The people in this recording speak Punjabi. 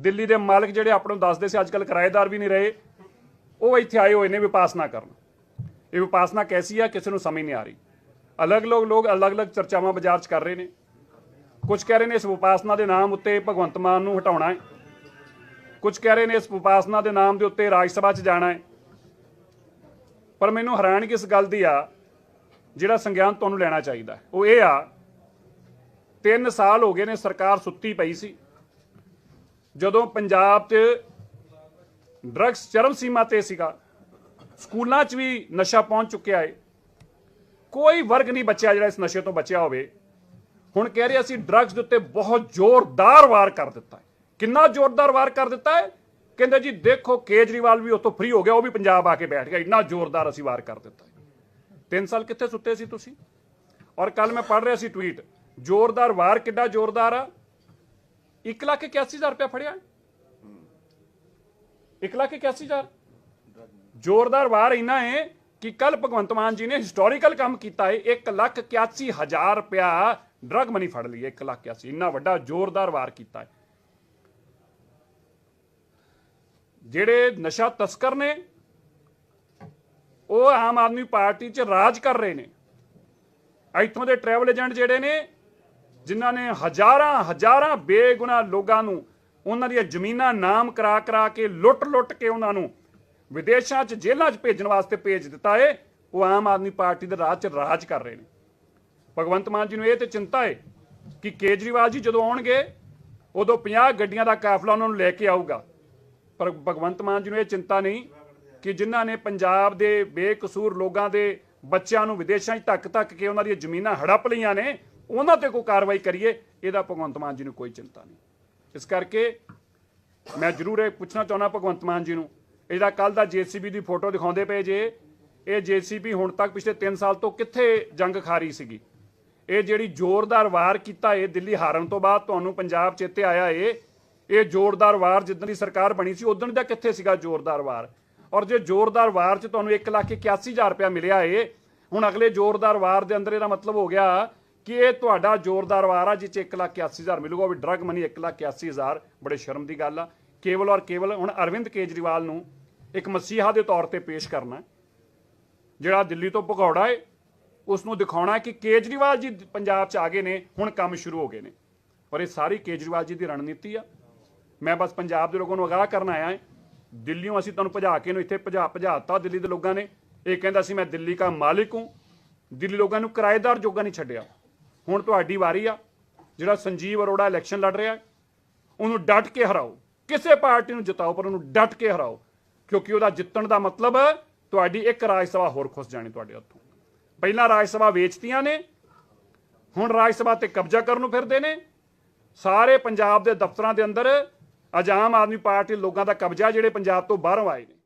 ਦਿੱਲੀ ਦੇ ਮਾਲਕ ਜਿਹੜੇ ਆਪਾਂ ਨੂੰ ਦੱਸਦੇ ਸੀ ਅੱਜ ਕੱਲ ਕਿਰਾਏਦਾਰ ਵੀ ਨਹੀਂ ਰਹੇ, ਉਹ ਇੱਥੇ ਆਏ ਹੋਏ ਨੇ ਵਿਪਾਸਨਾ ਕਰਨ। ਇਹ ਵਿਪਾਸਨਾ ਕੈਸੀ ਆ? ਕਿਸੇ ਨੂੰ ਸਮਝ ਨਹੀਂ ਆ ਰਹੀ। ਅਲੱਗ-ਅਲੱਗ ਲੋਕ ਅਲੱਗ-ਅਲੱਗ ਚਰਚਾਵਾਂ ਬਾਜ਼ਾਰ 'ਚ ਕਰ ਰਹੇ ਨੇ। ਕੁਝ ਕਹਿ ਰਹੇ ਨੇ ਇਸ ਵਿਪਾਸਨਾ ਦੇ ਨਾਮ ਉੱਤੇ ਭਗਵੰਤ ਮਾਨ ਨੂੰ ਹਟਾਉਣਾ ਹੈ। ਕੁਝ ਕਹਿ ਰਹੇ ਨੇ ਇਸ ਵਿਪਾਸਨਾ ਦੇ ਨਾਮ ਦੇ ਉੱਤੇ ਰਾਜ ਸਭਾ 'ਚ ਜਾਣਾ ਹੈ। ਪਰ ਮੈਨੂੰ ਹੈਰਾਨਗੀ ਇਸ ਗੱਲ ਦੀ ਆ, ਜਿਹੜਾ ਸੰਗਿਆਨ ਤੁਹਾਨੂੰ ਲੈਣਾ ਚਾਹੀਦਾ ਉਹ ਇਹ ਆ 3 ਸਾਲ ਹੋ ਗਏ ਨੇ ਸਰਕਾਰ ਸੁੱਤੀ ਪਈ ਸੀ। ਜਦੋਂ ਪੰਜਾਬ 'ਚ ਡਰੱਗਸ ਚਰਮ ਸੀਮਾ ਤੇ ਸੀਗਾ, ਸਕੂਲਾਂ 'ਚ ਵੀ ਨਸ਼ਾ ਪਹੁੰਚ ਚੁੱਕਿਆ ਹੈ ਕੋਈ ਵਰਗ ਨਹੀਂ ਬਚਿਆ ਜਿਹੜਾ ਇਸ ਨਸ਼ੇ ਤੋਂ ਬਚਿਆ ਹੋਵੇ। ਹੁਣ ਕਹਿ ਰਹੇ ਅਸੀਂ ਡਰੱਗਸ ਦੇ ਉੱਤੇ ਬਹੁਤ ਜ਼ੋਰਦਾਰ ਵਾਰ ਕਰ ਦਿੱਤਾ ਹੈ ਕਿੰਨਾ ਜ਼ੋਰਦਾਰ ਵਾਰ ਕਰ ਦਿੱਤਾ ਹੈ ਕਹਿੰਦੇ ਜੀ, ਦੇਖੋ, ਕੇਜਰੀਵਾਲ ਵੀ ਉਤੋਂ ਫ੍ਰੀ ਹੋ ਗਿਆ, ਉਹ ਵੀ ਪੰਜਾਬ ਆ ਕੇ ਬੈਠ ਗਿਆ। ਇੰਨਾ ਜ਼ੋਰਦਾਰ ਅਸੀਂ ਵਾਰ ਕਰ ਦਿੱਤਾ ਤਿੰਨ ਸਾਲ ਕਿੱਥੇ ਸੁੱਤੇ ਸੀ ਤੁਸੀਂ? ਔਰ ਕੱਲ ਮੈਂ ਪੜ੍ਹ ਰਿਹਾ ਸੀ ਟਵੀਟ ਜ਼ੋਰਦਾਰ ਵਾਰ ਕਿੱਡਾ ਜ਼ੋਰਦਾਰ ਆ? 1 ਲੱਖ 81000 ਰੁਪਇਆ ਫੜਿਆ। 1 ਲੱਖ 81000 ਜ਼ੋਰਦਾਰ ਵਾਰ ਇੰਨਾ ਹੈ ਕਿ ਕੱਲ ਭਗਵੰਤ ਮਾਨ ਜੀ ਨੇ ਹਿਸਟੋਰੀਕਲ ਕੰਮ ਕੀਤਾ ਹੈ। 1 ਲੱਖ 81000 ਰੁਪਇਆ ਡਰਗ ਮਨੀ ਫੜ ਲਈ 1 ਲੱਖ 81 ਇੰਨਾ ਵੱਡਾ ਜ਼ੋਰਦਾਰ ਵਾਰ ਕੀਤਾ ਹੈ। ਜਿਹੜੇ ਨਸ਼ਾ ਤਸਕਰ ਨੇ, ਉਹ ਆਮ ਆਦਮੀ ਪਾਰਟੀ 'ਚ ਰਾਜ ਕਰ ਰਹੇ ਨੇ। ਇੱਥੋਂ ਦੇ ਟਰੈਵਲ ਏਜੰਟ ਜਿਹੜੇ ਨੇ ਜਿਨ੍ਹਾਂ ਨੇ ਹਜ਼ਾਰਾਂ ਹਜ਼ਾਰਾਂ ਬੇਗੁਨਾਹ ਲੋਕਾਂ ਨੂੰ ਉਹਨਾਂ ਦੀਆਂ ਜ਼ਮੀਨਾਂ ਨਾਮ ਕਰਾ ਕਰਾ ਕੇ ਲੁੱਟ-ਲੁੱਟ ਕੇ ਉਹਨਾਂ ਨੂੰ ਵਿਦੇਸ਼ਾਂ 'ਚ ਜੇਲ੍ਹਾਂ 'ਚ ਭੇਜਣ ਵਾਸਤੇ ਭੇਜ ਦਿੱਤਾ ਏ, ਉਹ ਆਮ ਆਦਮੀ ਪਾਰਟੀ ਦੇ ਰਾਜ 'ਚ ਰਾਜ ਕਰ ਰਹੇ ਨੇ। ਭਗਵੰਤ ਮਾਨ ਜੀ ਨੂੰ ਇਹ ਤੇ ਚਿੰਤਾ ਏ ਕਿ ਕੇਜਰੀਵਾਲ ਜੀ ਜਦੋਂ ਆਉਣਗੇ, ਉਦੋਂ 50 ਗੱਡੀਆਂ ਦਾ ਕਾਫਲਾ ਉਹਨਾਂ ਨੂੰ ਲੈ ਕੇ ਆਊਗਾ। ਪਰ ਭਗਵੰਤ ਮਾਨ ਜੀ ਨੂੰ ਇਹ ਚਿੰਤਾ ਨਹੀਂ ਕਿ ਜਿਨ੍ਹਾਂ ਨੇ ਪੰਜਾਬ ਦੇ ਬੇਕਸੂਰ ਲੋਕਾਂ ਦੇ ਬੱਚਿਆਂ ਨੂੰ ਵਿਦੇਸ਼ਾਂ 'ਚ ਧੱਕ ਧੱਕ ਕੇ ਉਹਨਾਂ ਦੀਆਂ ਜ਼ਮੀਨਾਂ ਹੜੱਪ ਲਈਆਂ ਨੇ ਉਹਨਾਂ ਤੇ ਕੋਈ ਕਾਰਵਾਈ ਕਰੀਏ, ਇਹਦਾ ਭਗਵੰਤ ਮਾਨ ਜੀ ਨੂੰ ਕੋਈ ਚਿੰਤਾ ਨਹੀਂ। ਇਸ ਕਰਕੇ ਮੈਂ ਜ਼ਰੂਰ ਇਹ ਪੁੱਛਣਾ ਚਾਹੁੰਦਾ ਭਗਵੰਤ ਮਾਨ ਜੀ ਨੂੰ, ਇਹ ਜਿਹੜਾ ਕੱਲ ਦਾ ਜੀਸੀਬੀ ਦੀ ਫੋਟੋ ਦਿਖਾਉਂਦੇ ਪਏ ਜੇ, ਇਹ ਜੀਸੀਬੀ ਹੁਣ ਤੱਕ ਪਿਛਲੇ 3 ਸਾਲ ਤੋਂ ਕਿੱਥੇ ਜੰਗ ਖਾ ਰਹੀ ਸੀਗੀ? ਇਹ ਜਿਹੜੀ ਜ਼ੋਰਦਾਰ ਵਾਰ ਕੀਤਾ ਏ ਦਿੱਲੀ ਹਾਰਨ ਤੋਂ ਬਾਅਦ ਤੁਹਾਨੂੰ ਪੰਜਾਬ ਚੇਤੇ ਆਇਆ ਏ, ਇਹ ਜ਼ੋਰਦਾਰ ਵਾਰ ਜਿੱਦਣ ਦੀ ਸਰਕਾਰ ਬਣੀ ਸੀ ਉਦੋਂ ਦਾ ਕਿੱਥੇ ਸੀਗਾ ਜ਼ੋਰਦਾਰ ਵਾਰ? ਔਰ ਜੇ ਜ਼ੋਰਦਾਰ ਵਾਰ 'ਚ ਤੁਹਾਨੂੰ 181000 ਰੁਪਇਆ ਮਿਲਿਆ ਏ, ਹੁਣ ਅਗਲੇ ਜ਼ੋਰਦਾਰ ਵਾਰ ਦੇ ਅੰਦਰ ਇਹਦਾ ਮਤਲਬ ਹੋ ਗਿਆ ਕਿ ਇਹ ਤੁਹਾਡਾ ਜ਼ੋਰਦਾਰ ਵਾਰ ਆ ਜਿਸ 'ਚ 181000 ਮਿਲੂਗਾ, ਉਹ ਵੀ ਡਰਗ ਮਨੀ 181000 ਬੜੇ ਸ਼ਰਮ ਦੀ ਗੱਲ ਆ। ਕੇਵਲ ਔਰ ਕੇਵਲ ਹੁਣ ਅਰਵਿੰਦ ਕੇਜਰੀਵਾਲ ਨੂੰ ਇੱਕ ਮਸੀਹਾ ਦੇ ਤੌਰ ਤੇ ਪੇਸ਼ ਕਰਨਾ ਜਿਹੜਾ ਦਿੱਲੀ ਤੋਂ ਭਗੌੜਾ ਏ ਉਸ ਨੂੰ ਦਿਖਾਉਣਾ ਕਿ ਕੇਜਰੀਵਾਲ ਜੀ ਪੰਜਾਬ 'ਚ ਆ ਗਏ ਨੇ, ਹੁਣ ਕੰਮ ਸ਼ੁਰੂ ਹੋ ਗਏ ਨੇ। ਔਰ ਇਹ ਸਾਰੀ ਕੇਜਰੀਵਾਲ ਜੀ ਦੀ ਰਣਨੀਤੀ ਆ। ਮੈਂ ਬਸ ਪੰਜਾਬ ਦੇ ਲੋਕਾਂ ਨੂੰ ਅਗਾਹ ਕਰਨ ਆਇਆ ਹਾਂ। ਦਿੱਲੀੋਂ ਅਸੀਂ ਤੁਹਾਨੂੰ ਭਜਾ ਕੇ ਨੂੰ ਇੱਥੇ ਭਜਾ ਭਜਾਤਾ ਦਿੱਲੀ ਦੇ ਲੋਕਾਂ ਨੇ। ਇਹ ਕਹਿੰਦਾ ਸੀ, ਮੈਂ ਦਿੱਲੀ ਦਾ ਮਾਲਿਕ ਹੂੰ। ਦਿੱਲੀ ਲੋਕਾਂ ਨੂੰ ਕਿਰਾਏਦਾਰ ਜੋਗਾ ਨਹੀਂ ਛੱਡਿਆ। ਹੁਣ ਤੁਹਾਡੀ ਵਾਰੀ ਆ। ਜਿਹੜਾ ਸੰਜੀਵ ਅਰੋੜਾ ਇਲੈਕਸ਼ਨ ਲੜ ਰਿਹਾ ਹੈ, ਉਹਨੂੰ ਡਟ ਕੇ ਹਰਾਓ। ਕਿਸੇ ਪਾਰਟੀ ਨੂੰ ਜਿਤਾਓ ਪਰ ਉਹਨੂੰ ਡਟ ਕੇ ਹਰਾਓ। ਕਿਉਂਕਿ ਉਹਦਾ ਜਿੱਤਣ ਦਾ ਮਤਲਬ ਤੁਹਾਡੀ ਇੱਕ ਰਾਜ ਸਭਾ ਹੋਰ ਖੁੱਸ ਜਾਣੀ ਤੁਹਾਡੇ ਹੱਥੋਂ। ਪਹਿਲਾਂ ਰਾਜ ਸਭਾ ਵੇਚਤੀਆਂ ਨੇ ਹੁਣ ਰਾਜ ਸਭਾ ਤੇ ਕਬਜ਼ਾ ਕਰਨ ਨੂੰ ਫਿਰਦੇ ਨੇ। ਸਾਰੇ ਪੰਜਾਬ ਦੇ ਦਫ਼ਤਰਾਂ ਦੇ ਅੰਦਰ ਅੱਜ ਆਮ ਆਦਮੀ ਪਾਰਟੀ ਲੋਕਾਂ ਦਾ ਕਬਜ਼ਾ ਜਿਹੜੇ ਪੰਜਾਬ ਤੋਂ ਬਾਹਰੋਂ ਆਏ ਨੇ।